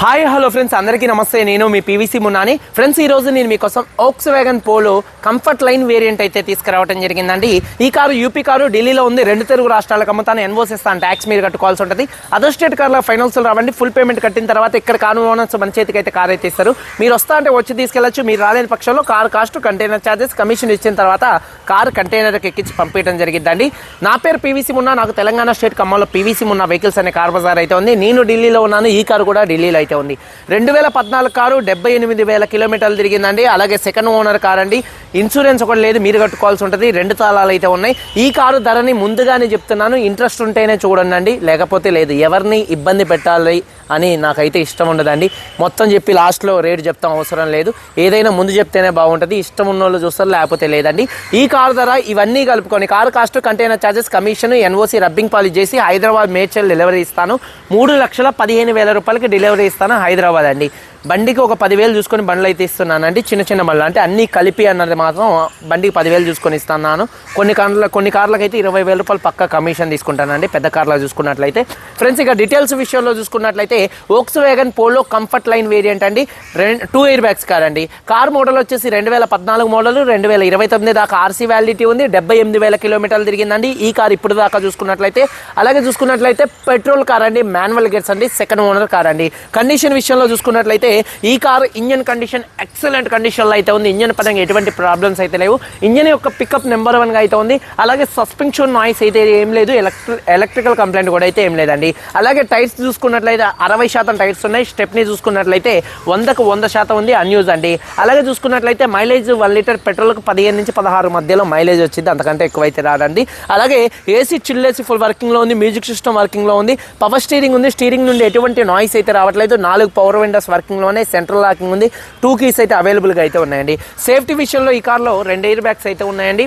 Hi hello friends. అందరికీ నమస్తే. నేను మీ పీవీసీ మున్నాని. ఫ్రెండ్స్ ఈ రోజు నేను మీకోసం Volkswagen Polo comfort line variant అయితే తీసుకురావడం జరిగిందండి. ఈ కారు యూపీ కారు ఢిల్లీలో ఉంది. రెండు తెలుగు రాష్ట్రాలకు అమ్ముతాను. ఎన్వోస్ ఇస్తాను ట్యాక్స్ మీరు కట్టుకోవాల్సి ఉంటుంది. అదర్ స్టేట్ కార్ల ఫైనాన్స్ రావండి. ఫుల్ పేమెంట్ కట్టిన తర్వాత ఇక్కడ కారు ఓనర్స్ మన చేతికి అయితే కార్ అయితే ఇస్తారు. మీరు వస్తా అంటే వచ్చి తీసుకెళ్ళొచ్చు మీరు రాలేని పక్షంలో car cost container charges commission ఇచ్చిన తర్వాత కార్ కంటైనర్కి ఎక్కించి పంపించడం జరిగిందండి. నా పేరు పీవీసీ మున్నా. నాకు తెలంగాణ స్టేట్ ఖమ్మంలో పీవీసీ మున్నా వెహికల్స్ అనే కార్ బజార్ అయితే ఉంది. నేను ఢిల్లీలో ఉన్నాను. ఈ కారు కూడా ఢిల్లీలో అయితే ఉంది. రెండు వేల పద్నాలుగు కారు డెబ్బై ఎనిమిది వేల కిలోమీటర్లు తిరిగిందండి. అలాగే సెకండ్ ఓనర్ కార్ అండి ఇన్సూరెన్స్ ఒకటి లేదు మీరు కట్టుకోవాల్సి ఉంటుంది. రెండు తాళాలు అయితే ఉన్నాయి. ఈ కారు ధరని ముందుగానే చెప్తున్నాను. ఇంట్రెస్ట్ ఉంటేనే చూడండి లేకపోతే లేదు ఎవరిని ఇబ్బంది పెట్టాలి అని నాకైతే ఇష్టం ఉండదండి. మొత్తం చెప్పి లాస్ట్లో రేట్ చెప్తాం అవసరం లేదు. ఏదైనా ముందు చెప్తేనే బాగుంటుంది. ఇష్టం ఉన్న వాళ్ళు చూస్తారు లేకపోతే లేదండి. ఈ కారు ధర ఇవన్నీ కలుపుకొని car cost container charges commission NOC rubbing polish చేసి హైదరాబాద్ మేడ్చల్ డెలివరీ ఇస్తాను. మూడు లక్షల పదిహేను వేల రూపాయలకి డెలివరీ ఇస్తాను హైదరాబాద్ అండి. బండికి ఒక పదివేలు చూసుకొని బండ్లు అయితే ఇస్తున్నానండి చిన్న చిన్న బండ్లు. అంటే అన్ని కలిపి అన్నది మాత్రం బండికి పదివేలు చూసుకొని ఇస్తున్నాను. కొన్ని కార్ల కొన్ని కార్లకు అయితే ఇరవై వేల రూపాయలు పక్క కమిషన్ తీసుకుంటానండి పెద్ద కార్లో చూసుకున్నట్లయితే. ఫ్రెండ్స్ ఇక డీటెయిల్స్ విషయంలో చూసుకున్నట్లయితే Volkswagen Polo comfort line variant అండి. రెండు టూ ఇయర్ బ్యాగ్స్ కార్ అండి. కార్ మోడల్ వచ్చేసి రెండు వేల పద్నాలుగు మోడల్ రెండు వేల ఇరవై తొమ్మిది దాకా ఆర్సీ వ్యాలిడిటీ ఉంది. డెబ్బై ఎనిమిది వేల కిలోమీటర్లు తిరిగిందండి. ఈ కార్ ఇప్పుడు దాకా చూసుకున్నట్లయితే. అలాగే చూసుకున్నట్లయితే పెట్రోల్ కార్ అండి. మాన్యువల్ గేట్స్ అండి. సెకండ్ ఓనర్ కార్ అండి. కండిషన్ విషయంలో చూసుకున్నట్లయితే ఈ కారు ఇంజన్ కండిషన్ ఎక్సలెంట్ కండిషన్లో అయితే ఉంది. ఇంజన్ పరంగా ఎటువంటి ప్రాబ్లమ్స్ అయితే లేవు. ఇంజన్ యొక్క పికప్ నెంబర్ వన్గా అయితే ఉంది. అలాగే సస్పెన్షన్ నాయిస్ అయితే ఏం లేదు. ఎలక్ట్రి ఎలక్ట్రికల్ కంప్లైంట్ కూడా అయితే ఏం లేదండి. అలాగే టైర్స్ చూసుకున్నట్లయితే అరవై శాతం టైర్స్ ఉన్నాయి. స్టెప్ని చూసుకున్నట్లయితే వందకు వంద శాతం ఉంది. అన్యూజ్ అండి. అలాగే చూసుకున్నట్లయితే మైలేజ్ వన్ లీటర్ పెట్రోల్కి పదిహేను నుంచి పదహారు మధ్యలో మైలేజ్ వచ్చింది. అంతకంటే ఎక్కువైతే రాదండి. అలాగే ఏసీ చిల్లేసి ఫుల్ వర్కింగ్లో ఉంది. మ్యూజిక్ సిస్టమ్ వర్కింగ్లో ఉంది. పవర్ స్టీరింగ్ ఉంది. స్టీరింగ్ నుండి ఎటువంటి నాయిస్ అయితే రావట్లేదు. నాలుగు పవర్ విండోస్ వర్కింగ్లో ఉన్నాయి సెంట్రల్ లాకింగ్ ఉంది. టూ కీస్ అయితే అవైలబుల్గా అయితే ఉన్నాయండి. సేఫ్టీ విషయంలో ఈ కార్లో రెండు ఎయిర్ బ్యాగ్స్ అయితే ఉన్నాయండి.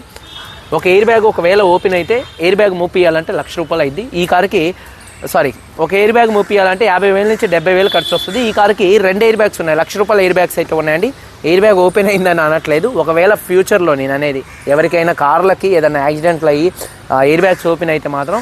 ఒక ఎయిర్ బ్యాగ్ ఒకవేళ ఓపెన్ అయితే ఎయిర్ బ్యాగ్ మూపియాలంటే లక్ష రూపాయలు అయింది. ఈ కార్కి సారీ ఒక ఎయిర్ బ్యాగ్ మూపియాలంటే యాభై వేల నుంచి డెబ్బై వేలు ఖర్చు వస్తుంది. ఈ కార్కి రెండు ఎయిర్ బ్యాగ్స్ ఉన్నాయి. లక్ష రూపాయల ఎయిర్ బ్యాగ్స్ అయితే ఉన్నాయండి. ఎయిర్ బ్యాగ్ ఓపెన్ అయిందని అనట్లేదు. ఒకవేళ ఫ్యూచర్లో నేను అనేది ఎవరికైనా కార్లకి ఏదైనా యాక్సిడెంట్లు అయ్యి ఎయిర్ బ్యాగ్స్ ఓపెన్ అయితే మాత్రం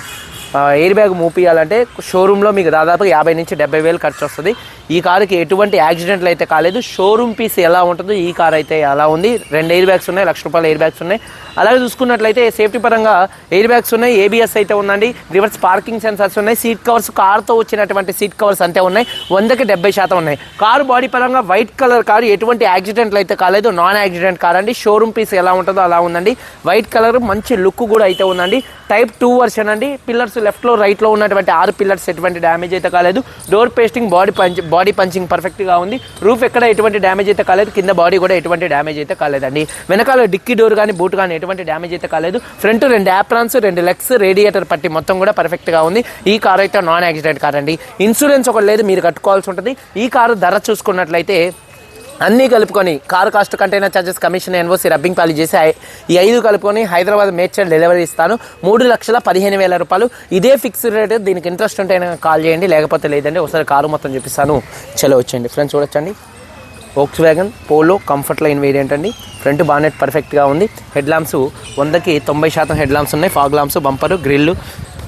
ఎయిర్ బ్యాగ్ మూపియాలంటే షోరూంలో మీకు దాదాపు యాభై నుంచి డెబ్బై వేలు ఖర్చు వస్తుంది. ఈ కారుకి ఎటువంటి యాక్సిడెంట్లు అయితే కాలేదు. షోరూమ్ పీస్ ఎలా ఉంటుందో ఈ కార్ అయితే అలా ఉంది. రెండు ఎయిర్ బ్యాగ్స్ ఉన్నాయి లక్ష రూపాయల ఎయిర్ బ్యాగ్స్ ఉన్నాయి. అలాగే చూసుకున్నట్లయితే సేఫ్టీ పరంగా ఎయిర్ బ్యాగ్స్ ఉన్నాయి ఏబిఎస్ అయితే ఉందండి. రివర్స్ పార్కింగ్ సెన్సర్స్ ఉన్నాయి. సీట్ కవర్స్ కార్తో వచ్చినటువంటి సీట్ కవర్స్ అంతే ఉన్నాయి. వందకి డెబ్బై శాతం ఉన్నాయి. కారు బాడీ పరంగా వైట్ కలర్ కారు ఎటువంటి యాక్సిడెంట్లు అయితే కాలేదు. నాన్ యాక్సిడెంట్ కార్ అండి. షోరూమ్ పీస్ ఎలా ఉంటుందో అలా ఉందండి. వైట్ కలర్ మంచి లుక్ కూడా అయితే ఉందండి. టైప్ టూ వర్షన్ అండి. పిల్లర్స్ లెఫ్ట్లో రైట్లో ఉన్నటువంటి ఆరు పిల్లర్స్ ఎటువంటి డ్యామేజ్ అయితే కాలేదు. Door pasting body punch body punching పర్ఫెక్ట్గా ఉంది. రూఫ్ ఎక్కడ ఎటువంటి డ్యామేజ్ అయితే కాలేదు కింద బాడీ కూడా ఎటువంటి డ్యామేజ్ అయితే కాలేదండి. వెనకాల డిక్కీ డోర్ కానీ బూట్ కానీ ఎటువంటి డ్యామేజ్ అయితే కాలేదు. ఫ్రంట్ రెండు యాప్రాన్స్ రెండు లెగ్స్ రేడియేటర్ పట్టి మొత్తం కూడా పర్ఫెక్ట్గా ఉంది. ఈ కార్ అయితే నాన్ యాక్సిడెంట్ కార్ అండి. ఇన్సూరెన్స్ ఒకటి లేదు మీరు కట్టుకోవాల్సి ఉంటుంది. ఈ కారు ధర చూసుకున్నట్లయితే అన్నీ కలుపుకొని car cost container charges commission NOC rubbing polish చేసి ఈ ఐదు కలుపుకొని హైదరాబాద్ మేడ్చల్ డెలివరీ ఇస్తాను. మూడు లక్షల పదిహేను వేల రూపాయలు. ఇదే ఫిక్స్డ్ రేట్ దీనికి ఇంట్రెస్ట్ ఉంటే కాల్ చేయండి లేకపోతే లేదండి ఒకసారి కారు మొత్తం చూపిస్తాను. చలో వచ్చేయండి. ఫ్రెండ్స్ చూడొచ్చండి. Volkswagen Polo comfort line variant అండి. ఫ్రంట్ బానెట్ పర్ఫెక్ట్గా ఉంది. హెడ్ ల్యాంప్స్ వందకి తొంభై శాతం హెడ్ ల్యాంప్స్ ఉన్నాయి. ఫాగ్ ల్యాంప్స్ బంపర్ గ్రిల్లు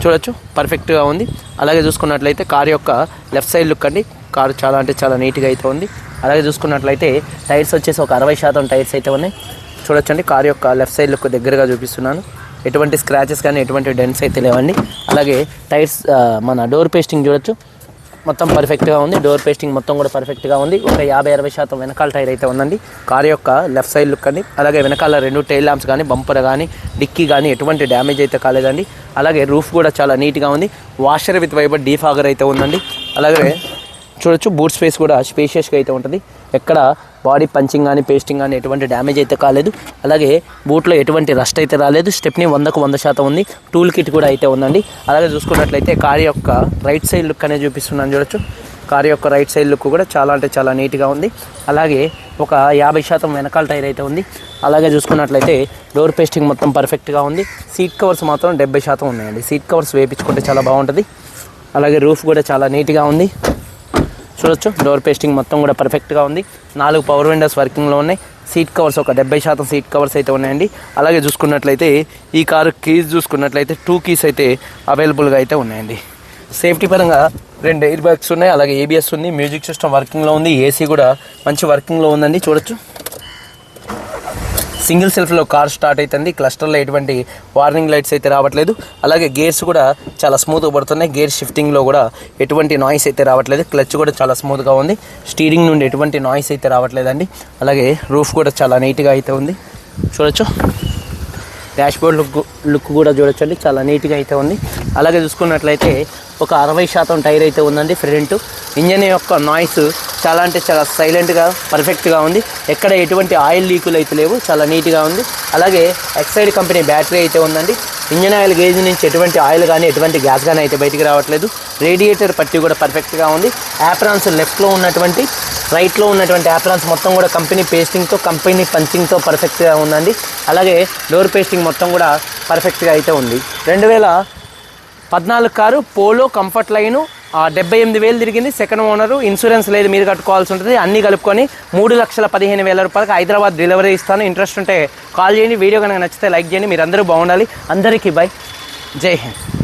చూడొచ్చు పర్ఫెక్ట్గా ఉంది. అలాగే చూసుకున్నట్లయితే కార్ యొక్క లెఫ్ట్ సైడ్ లుక్ అండి. కారు చాలా అంటే చాలా నీట్గా అయితే ఉంది. అలాగే చూసుకున్నట్లయితే టైర్స్ వచ్చేసి ఒక అరవై శాతం టైర్స్ అయితే ఉన్నాయి. చూడొచ్చండి కార్ యొక్క లెఫ్ట్ సైడ్ లుక్ దగ్గరగా చూపిస్తున్నాను. ఎటువంటి స్క్రాచెస్ కానీ ఎటువంటి డెన్స్ అయితే లేవండి. అలాగే టైర్స్ మన డోర్ పేస్టింగ్ చూడొచ్చు. మొత్తం పర్ఫెక్ట్గా ఉంది. డోర్ పేస్టింగ్ మొత్తం కూడా పర్ఫెక్ట్గా ఉంది. ఒక యాభై అరవై శాతం వెనకాల టైర్ అయితే ఉందండి. కార్ యొక్క లెఫ్ట్ సైడ్ లుక్ అండి. అలాగే వెనకాల రెండు టైల్ ల్యాంప్స్ కానీ బంపర్ కానీ డిక్కీ కానీ ఎటువంటి డ్యామేజ్ అయితే కాలేదండి. అలాగే రూఫ్ కూడా చాలా నీట్గా ఉంది. వాషర్ విత్ వైబర్ డీఫాగర్ అయితే ఉందండి. అలాగే చూడొచ్చు బూట్ స్పేస్ కూడా స్పేషియస్గా అయితే ఉంటుంది. ఎక్కడ బాడీ పంచింగ్ కానీ పేస్టింగ్ కానీ ఎటువంటి డ్యామేజ్ అయితే కాలేదు. అలాగే బూట్లో ఎటువంటి రస్ట్ అయితే రాలేదు. స్టెప్ని వందకు వంద శాతం ఉంది. టూల్ కిట్ కూడా అయితే ఉందండి. అలాగే చూసుకున్నట్లయితే కార్ యొక్క రైట్ సైడ్ లుక్ అనేది చూపిస్తున్నాను చూడొచ్చు. కార్ యొక్క రైట్ సైడ్ లుక్ కూడా చాలా అంటే చాలా నీట్గా ఉంది. అలాగే ఒక యాభై శాతం వెనకాల టైర్ అయితే ఉంది. అలాగే చూసుకున్నట్లయితే డోర్ పేస్టింగ్ మొత్తం పర్ఫెక్ట్గా ఉంది. సీట్ కవర్స్ మాత్రం డెబ్బై శాతం ఉన్నాయండి. సీట్ కవర్స్ వేయించుకుంటే చాలా బాగుంటుంది. అలాగే రూఫ్ కూడా చాలా నీట్గా ఉంది. చూడొచ్చు. డోర్ పేస్టింగ్ మొత్తం కూడా పర్ఫెక్ట్గా ఉంది. నాలుగు పవర్ విండోస్ వర్కింగ్లో ఉన్నాయి. సీట్ కవర్స్ ఒక డెబ్బై శాతం సీట్ కవర్స్ అయితే ఉన్నాయండి. అలాగే చూసుకున్నట్లయితే ఈ కారు కీస్ చూసుకున్నట్లయితే టూ కీస్ అయితే అవైలబుల్గా అయితే ఉన్నాయండి. సేఫ్టీ పరంగా రెండు ఎయిర్ బ్యాగ్స్ ఉన్నాయి. అలాగే ఏబిఎస్ ఉంది. మ్యూజిక్ సిస్టమ్ వర్కింగ్లో ఉంది. ఏసీ కూడా మంచి వర్కింగ్లో ఉందండి. చూడొచ్చు. సింగిల్ సెల్ఫ్లో కార్ స్టార్ట్ అవుతుంది క్లస్టర్లో ఎటువంటి వార్నింగ్ లైట్స్ అయితే రావట్లేదు. అలాగే గేర్స్ కూడా చాలా స్మూత్గా పడుతున్నాయి. గేర్ షిఫ్టింగ్లో కూడా ఎటువంటి నాయిస్ అయితే రావట్లేదు. క్లచ్ కూడా చాలా స్మూత్గా ఉంది. స్టీరింగ్ నుండి ఎటువంటి నాయిస్ అయితే రావట్లేదండి. అలాగే రూఫ్ కూడా చాలా నీట్గా అయితే ఉంది. చూడొచ్చు. డాష్బోర్డ్ లుక్ లుక్ కూడా చూడొచ్చండి. చాలా నీట్గా అయితే ఉంది. అలాగే చూసుకున్నట్లయితే ఒక అరవై శాతం టైర్ అయితే ఉందండి ఫ్రంట్. ఇంజన్ యొక్క నాయిస్ చాలా అంటే చాలా సైలెంట్గా పర్ఫెక్ట్గా ఉంది. ఎక్కడ ఎటువంటి ఆయిల్ లీకులు అయితే లేవు. చాలా నీట్గా ఉంది. అలాగే ఎక్సైడ్ కంపెనీ బ్యాటరీ అయితే ఉందండి. ఇంజన్ ఆయిల్ గేజ్ నుంచి ఎటువంటి ఆయిల్ కానీ ఎటువంటి గ్యాస్ కానీ అయితే బయటికి రావట్లేదు. రేడియేటర్ పట్టి కూడా పర్ఫెక్ట్గా ఉంది. యాప్రాన్స్ లెఫ్ట్లో ఉన్నటువంటి రైట్లో ఉన్నటువంటి యాప్రాన్స్ మొత్తం కూడా కంపెనీ పేస్టింగ్తో కంపెనీ పంచింగ్తో పర్ఫెక్ట్గా ఉందండి. అలాగే డోర్ పేస్టింగ్ మొత్తం కూడా పర్ఫెక్ట్గా అయితే ఉంది. రెండు వేల పద్నాలుగు కారు పోలో కంఫర్ట్ లైను డెబ్బై ఎనిమిది వేలు తిరిగింది. సెకండ్ ఓనరు ఇన్సూరెన్స్ లేదు మీరు కట్టుకోవాల్సి ఉంటుంది. అన్నీ కలుపుకొని మూడు లక్షల పదిహేను వేల రూపాయలకి హైదరాబాద్ డెలివరీ ఇస్తాను. ఇంట్రెస్ట్ ఉంటే కాల్ చేయండి. వీడియో కనుక నచ్చితే లైక్ చేయండి. మీరు అందరూ బాగుండాలి. అందరికీ బై. జై హింద్.